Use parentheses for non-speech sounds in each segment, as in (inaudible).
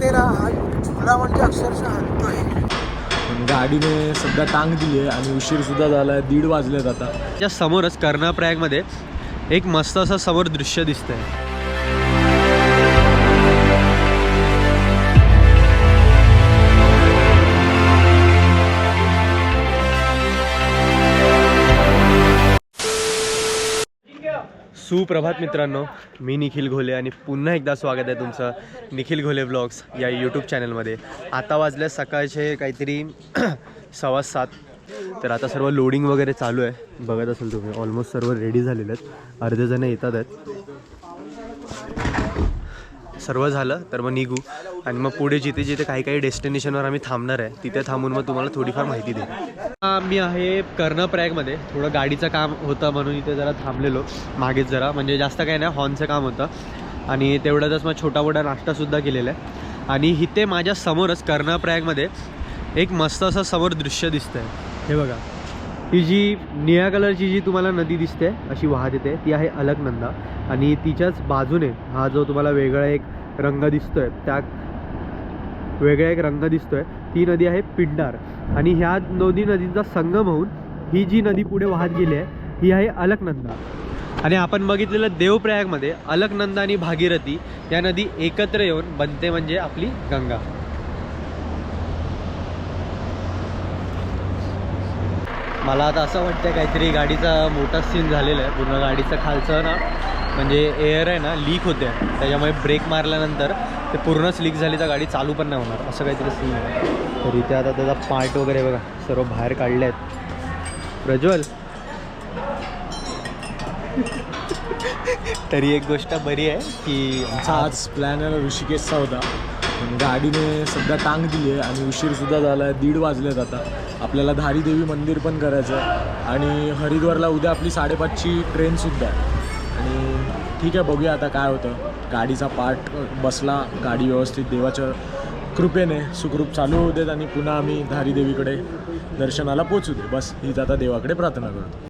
मध्ये ना हा झुला म्हणजे अक्षरशः हलतोय. गाडीने सध्या टांग दिली आहे आणि उशीर सुद्धा झाला आहे दीड वाजलेत आता. त्याच्या समोरच कर्णप्रयागमध्ये एक मस्त असं समोर दृश्य दिसतंय. सुप्रभात मित्रांनो मी निखिल घोले आणि पुन्हा एकदा स्वागत आहे तुमचं निखिल घोले ब्लॉग्स या यूट्यूब चॅनलमध्ये आता वाजले सकाळचे काहीतरी (clears throat) सव्वा सात. तर आता सर्व लोडिंग वगैरे चालू आहे. बघत असेल तुम्ही ऑलमोस्ट सर्व रेडी झालेले आहेत. अर्धे जण येतात आहेत. सर्व झालं तर मग निघू. आणि मग पुढे जिथे जिथे काही काही डेस्टिनेशनवर आम्ही थांबणार आहे तिथे थांबून मग तुम्हाला थोडीफार माहिती देईन. मी आहे कर्णप्रयागमध्ये थोडं गाडीचं काम होतं म्हणून इथे जरा थांबलेलो मागेच जरा. म्हणजे जास्त काही नाही हॉर्नचं काम होतं. आणि तेवढ्यातच मग छोटा मोठा नाश्तासुद्धा केलेला आहे. आणि इथे माझ्या समोरच कर्णप्रयागमध्ये एक मस्त असं समोर दृश्य दिसतंय. हे बघा. ही जी निळ्या कलरची जी तुम्हाला नदी दिसते अशी वाहत येते ती आहे अलकनंदा. आणि तिच्याच बाजूने हा जो तुम्हाला वेगळा एक रंग दिसतोय. त्या वेगळा एक रंग दिसतोय. ती नदी आहे पिंडार. आणि ह्या दोन्ही नदींचा संगम होऊन ही जी नदी पुढे वाहत गेली आहे ही आहे अलकनंदा. आणि आपण बघितलेलं देवप्रयागमध्ये अलकनंदा आणि भागीरथी या नदी एकत्र येऊन बनते म्हणजे आपली गंगा. मला आता असं वाटतं काहीतरी गाडीचा मोठा सीन झालेला आहे. पूर्ण गाडीचं खालचं ना. म्हणजे एअर आहे ना लीक होते. त्याच्यामुळे ब्रेक मारल्यानंतर ते पूर्णच लीक झाली तर गाडी चालू पण नाही होणार. असं काहीतरी सीन आहे. तर इथे आता त्याचा पार्ट वगैरे बघा. सर्व बाहेर काढले आहेत प्रज्वल. तरी एक गोष्ट बरी आहे की आमचा आज प्लॅन आहे ऋषिकेशचा होता. गाडीने सध्या टांग दिली आहे आणि उशीरसुद्धा झाला आहे. दीड वाजलेत आता. आपल्याला धारी देवी मंदिर पण करायचं आहे आणि हरिद्वारला उद्या आपली साडेपाचची ट्रेनसुद्धा आहे. ठीक आहे बघूया आता काय होतं. गाडीचा पार्ट बसला गाडी व्यवस्थित देवाच्या कृपेने सुखरूप चालू होऊ देत आणि पुन्हा आम्ही धारी देवीकडे दर्शनाला पोचू दे. बस हीच आता देवाकडे प्रार्थना करतो.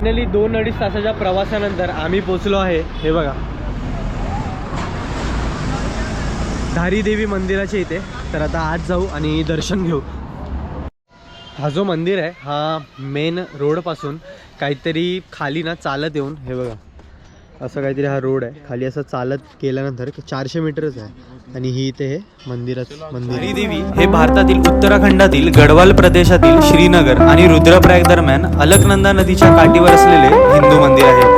फायनली दोन अडीच तासाच्या प्रवासानंतर आम्ही पोचलो आहे. हे बघा. धारी देवी मंदिराच्या इथे. तर आता आज जाऊ आणि दर्शन घेऊ. हा जो मंदिर आहे हा मेन रोडपासून काहीतरी खाली ना चालत येऊन हे बघा. असं काहीतरी हा रोड आहे. खाली असं चालत केल्यानंतर चारशे मीटरच आहे. आणि ही इथे हे मंदिरच मंदिर. देवी हे भारतातील उत्तराखंडातील गढवाल प्रदेशातील श्रीनगर आणि रुद्रप्रयाग दरम्यान अलकनंदा नदीच्या काठीवर असलेले हिंदू मंदिर आहे.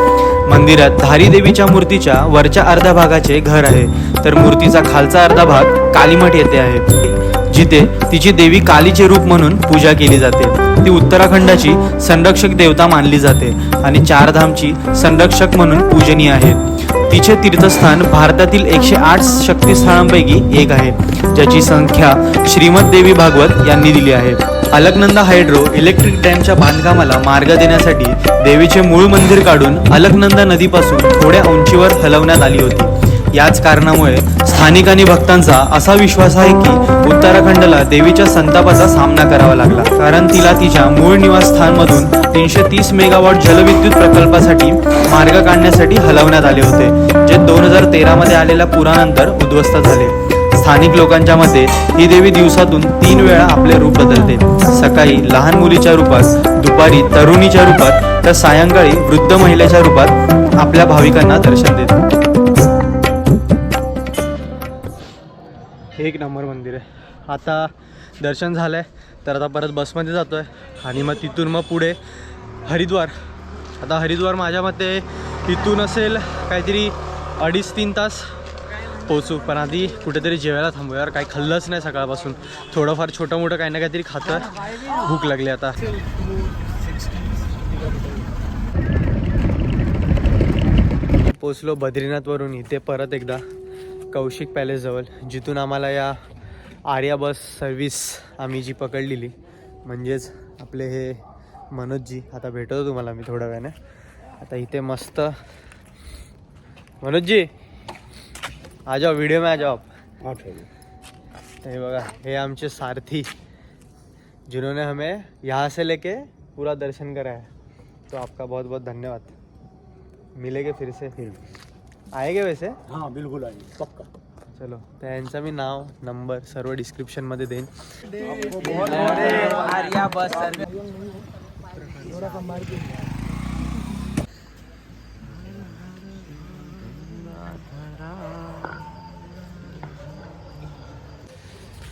मंदिरात धारी देवीच्या मूर्तीच्या वरच्या अर्ध्या भागाचे घर आहे. तर मूर्तीचा खालचा अर्धा भाग कालीमठ येथे आहे. जिथे तिची देवी कालीचे रूप म्हणून पूजा केली जाते. ती उत्तराखंडाची संरक्षक देवता मानली जाते आणि चारधामची संरक्षक म्हणून पूजनीय आहे. तिचे तीर्थस्थान भारतातील एकशे आठ शक्तिस्थळांपैकी एक आहे ज्याची संख्या श्रीमद देवी भागवत यांनी दिली आहे. अलकनंदा हायड्रो इलेक्ट्रिक डॅमच्या बांधकामाला मार्ग देण्यासाठी देवीचे मूळ मंदिर काढून अलकनंदा नदीपासून थोड्या उंचीवर हलवण्यात आली होती. याच कारणामुळे स्थानिक आणि भक्तांचा असा विश्वास आहे की उत्तराखंडला देवीच्या संतापाचा सामना करावा लागला. कारण तिला तिच्या मूळ निवासस्थानमधून तीनशे तीस मेगावॉट जलविद्युत प्रकल्पासाठी मार्ग काढण्यासाठी हलवण्यात आले होते जे दोन हजार तेरामध्ये आलेल्या पुरानंतर उद्ध्वस्त झाले. स्थानिक लोकांच्या मते ही देवी दिवसातून तीन वेळा आपले रूप बदलते. सकाळी लहान मुलीच्या रूपात दुपारी तरुणीच्या रूपात तर सायंकाळी वृद्ध महिलेच्या रूपात आपल्या भाविकांना दर्शन देते. एक नंबर मंदिर आहे. आता दर्शन झालं आहे तर आता परत बसमध्ये जातो आहे आणि मग तिथून मग पुढे हरिद्वार. आता हरिद्वार माझ्या मते तिथून असेल काहीतरी अडीच तीन तास पोचू पण आधी कुठेतरी जेवायला थांबू यार. काही खाल्लंच नाही सकाळपासून. थोडंफार छोटं मोठं काही ना काहीतरी खातं भूक लागली आता. पोचलो बद्रीनाथवरून. इथे परत एकदा कौशिक पॅलेसजवळ जिथून आम्हाला या आर्या बस सर्विस आम्ही जी पकडलेली म्हणजेच आपले हे मनोजजी आता भेटवतो तुम्हाला मी थोड्या वेळाने. आता इथे मस्त मनोजजी आ जाओ व्हिडिओ में आ जाओ आप. हे बघा हे आमचे सारथी जिन्होंने हमें यहाँ से लेके पूरा दर्शन कराया. तो आपका बहुत बहुत धन्यवाद. मिलेगे फिर से. आएगे वैसे? हां बिलकुल आहे. पक्का. चलो त्यांचं मी नाव नंबर सर्व डिस्क्रिप्शनमध्ये देईन.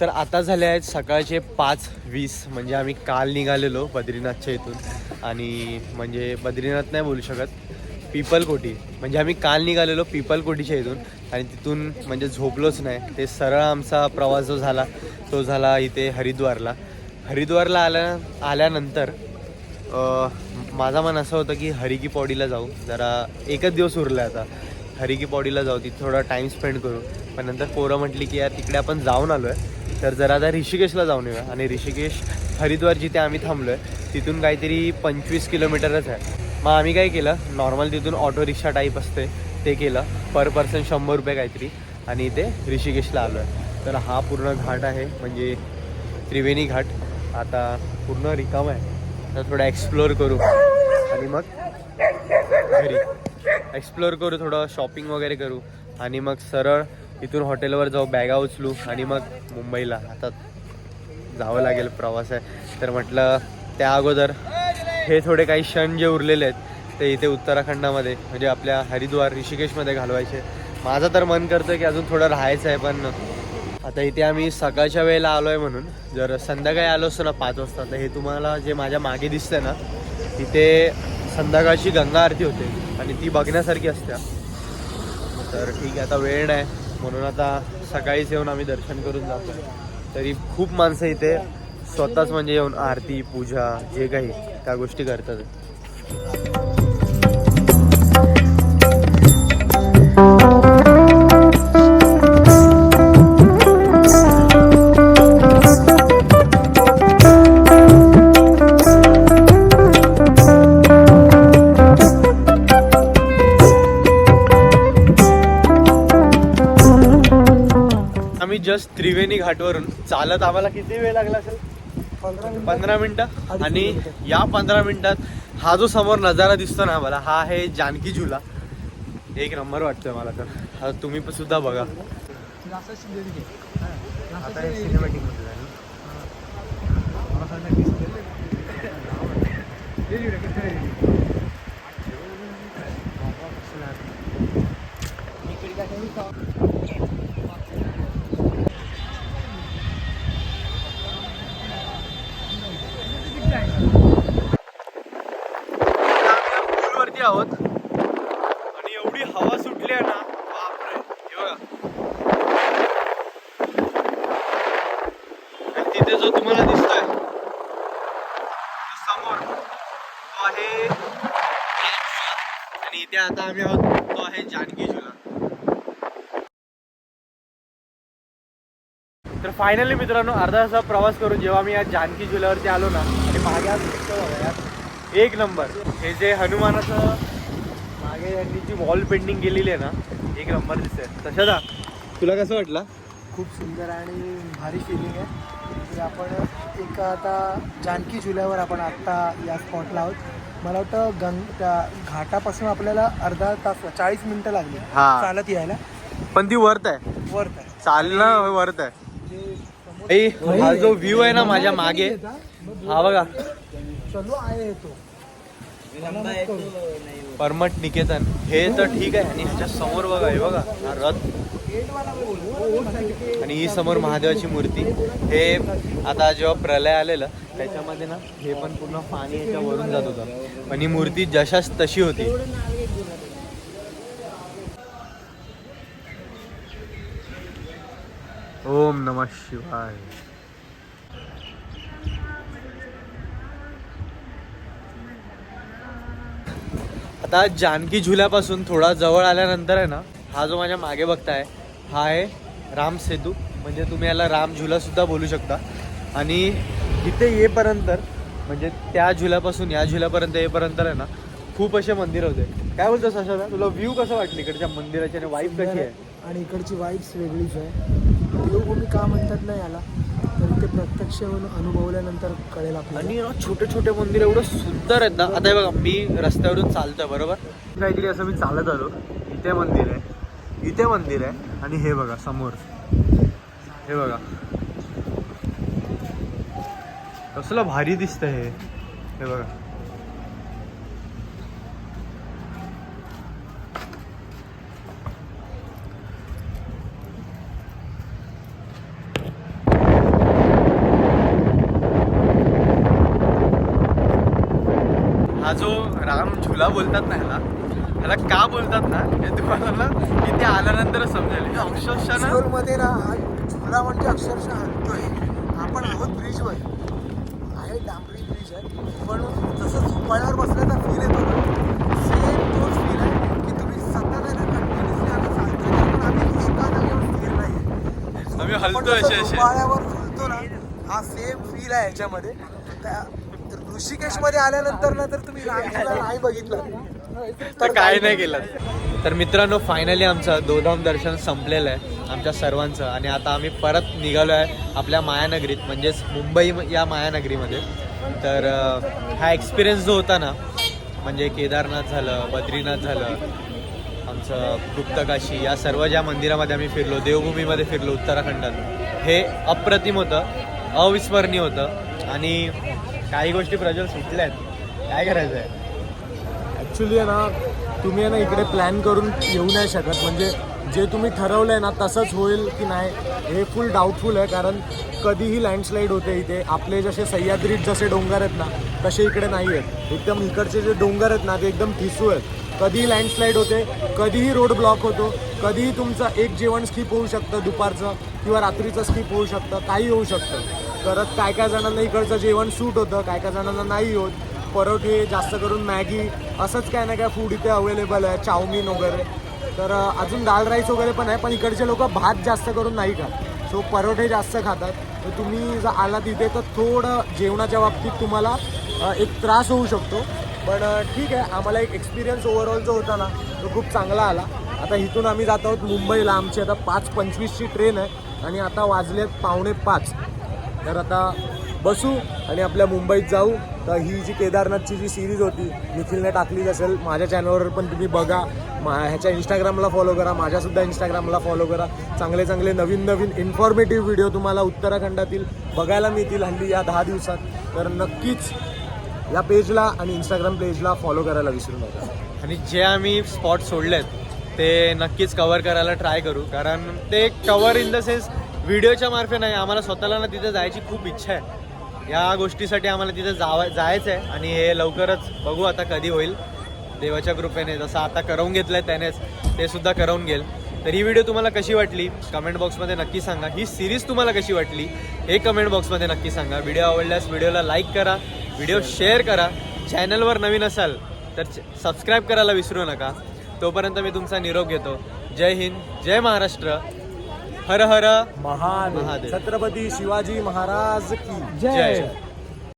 तर आता झाले आहेत सकाळचे पाच वीस म्हणजे आम्ही काल निघालेलो बद्रीनाथच्या इथून. आणि म्हणजे बद्रीनाथ नाही बोलू शकत. पिपलकोटी. म्हणजे आम्ही काल निघालेलो पिपलकोटीच्या इथून. आणि तिथून म्हणजे झोपलोच नाही. ते सरळ आमचा प्रवास जो झाला तो झाला इथे हरिद्वारला. हरिद्वारला आल्या आल्यानंतर माझा मन असं होतं की हरिकी पौडीला जाऊ. जरा एकच दिवस उरला आता. हरिकी पौडीला जाऊ. तिथे थोडा टाईम स्पेंड करू. पण नंतर पोरं म्हटली की यार तिकडे आपण जाऊन आलो आहे तर जरा आता ऋषिकेशला जाऊन येऊया. आणि ऋषिकेश हरिद्वार जिथे आम्ही थांबलो आहे तिथून काहीतरी पंचवीस किलोमीटरच आहे. मग आम्ही काय केलं? नॉर्मल तिथून ऑटो रिक्षा टाईप असते ते केलं. पर पर्सन शंभर रुपये काहीतरी. आणि इथे ऋषिकेशला आलो आहे. तर हा पूर्ण घाट आहे म्हणजे त्रिवेणी घाट. आता पूर्ण रिकाम आहे. तर थोडं एक्सप्लोअर करू. आणि मग घरी. एक्सप्लोअर करू थोडं शॉपिंग वगैरे करू. आणि मग सरळ इथून हॉटेलवर जाऊ बॅगा उचलू. आणि मग मुंबईला. आता जावं लागेल प्रवास आहे. तर म्हटलं त्या अगोदर हे थोडे काही क्षण जे उरलेले आहेत ते इथे उत्तराखंडामध्ये म्हणजे आपल्या हरिद्वार ऋषिकेशमध्ये घालवायचे. माझं तर मन करतं की अजून थोडं राहायचं आहे पण आता इथे आम्ही सकाळच्या वेळेला आलो आहे म्हणून. जर संध्याकाळी आलो असतो ना पाच वाजता तर हे तुम्हाला जे माझ्या मागे दिसतं ना तिथे संध्याकाळची गंगा आरती होते आणि ती बघण्यासारखी असते तर ठीक आहे आता वेळ नाही. म्हणून आता सकाळीच येऊन आम्ही दर्शन करून जातो तरी खूप माणसं इथे स्वतःच म्हणजे येऊन आरती पूजा जे काही त्या गोष्टी करतात. आम्ही जस्ट त्रिवेणी घाटवरून चालत आम्हाला किती वेळ लागला असेल? पंधरा मिनिट. आणि या पंधरा मिनिटात हा जो समोर नजारा दिसतो ना मला हा आहे जानकी झुला. एक नंबर वाटतोय मला तर. हा तुम्ही पण सुद्धा बघा. आता हे cinematic मध्ये झालं. आता वरती आहोत. आणि एवढी हवा सुटली आहे ना बापरे. हे बघा. तिथे जो तुम्हाला दिसतोय समोर तो आहे आणि इथे आता आम्ही आहोत तो आहे जानकी झुला तर फायनली मित्रांनो अर्धा असा प्रवास करून जेव्हा मी या जानकी झुल्यावरती आलो ना आणि मागे एक नंबर. हे जे हनुमानाचं मागे यांनी जी वॉल पेंटिंग केलेली आहे ना एक नंबर दिसते तशा तुला कसं वाटलं? खूप सुंदर आणि भारी फिलिंग आहे. आपण एक आता जानकी झुल्यावर आपण आत्ता या स्पॉटला आहोत. मला वाटतं गंग त्या घाटापासून आपल्याला अर्धा तास चाळीस मिनिटं लागली हा. चालत यायला. पण ती वर्थ आहे. वर्थ आहे. चालणं वर्थ आहे. हा जो व्ह्यू आहे ना माझ्या मागे हा बघा. चलो आहे तो. परमट निकेतन. हे तर ठीक आहे. आणि ह्याच्या समोर बघा हे बघा हा रथ. आणि ही समोर महादेवाची मूर्ती. हे आता जेव्हा प्रलय आलेलं त्याच्यामध्ये ना हे पण पूर्ण पाणी याच्या वरून जात होतं. पण ही मूर्ती जशाच तशी होती. ओम नमः शिवाय. आता जानकी झुल्यापासून थोडा जवळ आल्यानंतर आहे ना हा जो माझ्या मागे बघताय हा आहे राम सेतू. म्हणजे तुम्ही याला राम झुलासुद्धा बोलू शकता. आणि इथे येपर्यंत म्हणजे त्या झुल्यापासून या झुल्यापर्यंत येपर्यंत आहे ना खूप असे मंदिर होते. काय बोलतो सशा तुला व्ह्यू कसं वाटलं इकडच्या मंदिराची आणि वाईफ कशी आहे? आणि इकडची वाईफ्स वेगळीच आहे. देवभूमी का म्हणतात ना याला? तर इथे प्रत्यक्ष अनुभवल्यानंतर कळेल आपल्याला. आणि ना छोटे छोटे मंदिर एवढं सुंदर आहेत ना. आता हे बघा मी रस्त्यावरून चालतोय बरोबर? काहीतरी असं मी चालत आलो. इथे मंदिर आहे. इथे मंदिर आहे. आणि हे बघा समोर. हे बघा. कसलं भारी दिसतंय हे. हे बघा हा जो राम झुला बोलतात ना ह्याला? ह्याला का बोलतात ना? हे तुम्हाला ना इथे आल्यानंतर समजेल. अक्षरशः ना मध्ये ना झुला म्हणजे अक्षरशः हलतोय आपण आहोत ब्रिजवर आहे डांबरी ब्रिज आहे. पण जसं झोपाळ्यावर बसल्याचा फील येतो ना. सेम तोच फील आहे की तुम्ही सतत आहे ना कंटिन्युअसली आम्ही चालतोय. पण आम्ही एका जागेवर स्थिर नाही आम्ही हलतोय झोपाळ्यावर झुलतो ना हा सेम फील आहे याच्यामध्ये त्या तर ऋषिकेशमध्ये आल्यानंतर ना तर तुम्ही नाही बघितलं. तर काय नाही केलं. तर मित्रांनो फायनली आमचं दोधाम दर्शन संपलेलं आहे आमच्या सर्वांचं. आणि आता आम्ही परत निघालो आहे आपल्या मायानगरीत म्हणजेच मुंबई या मायानगरीमध्ये. तर हा एक्सपिरियन्स जो होता ना म्हणजे केदारनाथ झालं बद्रीनाथ झालं आमचं गुप्तकाशी या सर्व ज्या मंदिरामध्ये आम्ही फिरलो देवभूमीमध्ये फिरलो उत्तराखंडात हे अप्रतिम होतं अविस्मरणीय होतं. आणि काही गोष्टी प्रज्वल सुटल्या आहेत. काय करायचं आहे? ॲक्च्युली आहे ना तुम्ही आहे ना इकडे प्लॅन करून येऊ नाही शकत. म्हणजे जे तुम्ही ठरवलं आहे ना तसंच होईल की नाही हे फुल डाऊटफुल आहे. कारण कधीही लँडस्लाईड होते इथे. आपले जसे सह्याद्रीत जसे डोंगर आहेत ना तसे इकडे नाही आहेत. एकदम इकडचे जे डोंगर आहेत ना ते एकदम ठिसू आहेत. कधीही लँडस्लाईड होते कधीही रोड ब्लॉक होतो कधीही तुमचं एक जेवण स्किप होऊ शकतं दुपारचं किंवा रात्रीचं स्किप होऊ शकतं काही होऊ शकतं. तर काय काय जणांना इकडचं जेवण सूट होतं काय काय जणांना नाही होत. परोठे जास्त करून मॅगी असंच काय ना काय फूड इथे अवेलेबल आहे चाऊमिन वगैरे. तर अजून दाल राईस वगैरे पण आहे पण इकडचे लोक भात जास्त करून नाही खात. सो परोठे जास्त खातात. तर तुम्ही जर आलात इथे तर थोडं जेवणाच्या बाबतीत तुम्हाला एक त्रास होऊ शकतो. पण ठीक आहे आम्हाला एक एक्सपिरियन्स ओव्हरऑल जो होता ना तो खूप चांगला आला. आता इथून आम्ही जात आहोत मुंबईला. आमची आता पाच पंचवीसची ट्रेन आहे. आणि आता वाजलेत पावणे पाच. तर आता बसू आणि आपल्या मुंबईत जाऊ. तर ही जी केदारनाथची जी सिरीज होती निखिलने टाकलीच असेल. माझ्या चॅनलवर पण तुम्ही बघा. मा ह्याच्या इंस्टाग्रामला फॉलो करा. माझ्यासुद्धा इंस्टाग्रामला फॉलो करा. चांगले चांगले नवीन नवीन इन्फॉर्मेटिव्ह व्हिडिओ तुम्हाला उत्तराखंडातील बघायला मिळतील हल्ली या दहा दिवसात. तर नक्कीच या पेजला आणि इंस्टाग्राम पेजला फॉलो करायला विसरू नका. आणि जे आम्ही स्पॉट सोडलेत ते नक्कीच कवर करायला ट्राय करू. कारण ते कवर इन द सेन्स व्हिडिओच्या मार्फे नाही आम्हाला स्वतःला ना तिथे जायची खूप इच्छा आहे. या गोष्टीसाठी आम्हाला तिथे जावं जायचं आहे आणि हे लवकरच बघू आता कधी होईल. देवाच्या कृपेने जसं आता करवून घेतलं आहे त्यानेच ते सुद्धा करवून घेईल. तर ही व्हिडिओ तुम्हाला कशी वाटली? कमेंट बॉक्समध्ये नक्की सांगा. ही सिरीज तुम्हाला कशी वाटली? हे कमेंट बॉक्समध्ये नक्की सांगा. व्हिडिओ आवडल्यास व्हिडिओला लाईक करा व्हिडिओ शेअर करा. चॅनलवर नवीन असाल तर सबस्क्राईब करायला विसरू नका. तोपर्यंत मी तुमचा निरोप घेतो. जय हिंद जय महाराष्ट्र. हर हर महान महादेव. छत्रपती शिवाजी महाराज की जय.